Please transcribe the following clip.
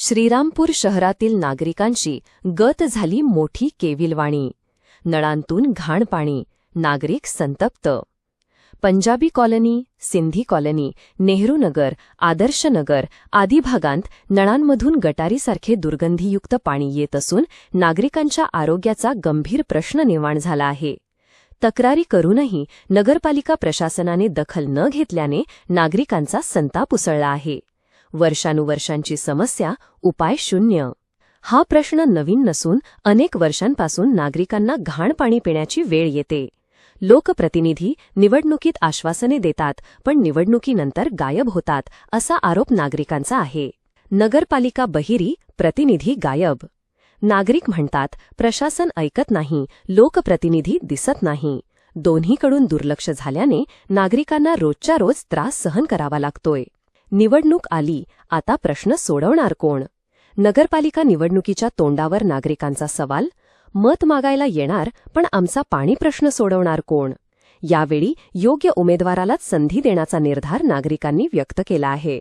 श्रीरामपूर शहरातील नागरिकांची गत झाली मोठी केविलवाणी. नळांतून घाण पाणी नागरिक संतप्त. पंजाबी कॉलनी सिंधी कॉलनी नेहरू नगर आदर्श नगर आदी भागांत नळांमधून गटारीसारखे दुर्गंधीयुक्त पाणी येत असून नागरिकांच्या आरोग्याचा गंभीर प्रश्न निर्माण झाला आहे. तक्रारी करूनही नगरपालिका प्रशासनाने दखल न घेतल्याने नागरिकांचा संताप उसळला आहे. वर्षानुवर्षांची समस्या उपाय शून्य. हा प्रश्न नवीन नसून अनेक वर्षांपासून नागरिकांना घाण पाणी पिण्याची वेळ येते. लोकप्रतिनिधी निवडणुकीत आश्वासने देतात पण निवडणुकीनंतर गायब होतात असा आरोप नागरिकांचा आहे. नगरपालिका बहिरी प्रतिनिधी गायब. नागरिक म्हणतात प्रशासन ऐकत नाही लोकप्रतिनिधी दिसत नाही. दोन्हीकडून दुर्लक्ष झाल्याने नागरिकांना रोजच्या रोज त्रास सहन करावा लागतोय. निवडणूक आली आता प्रश्न सोडवणार कोण? नगरपालिका निवडणुकीच्या तोंडावर नागरिकांचा सवाल मत मागायला येणार पण आमचा पाणी प्रश्न सोडवणार कोण? यावेळी योग्य उमेदवारालाच संधी देण्याचा निर्धार नागरिकांनी व्यक्त केला आहे.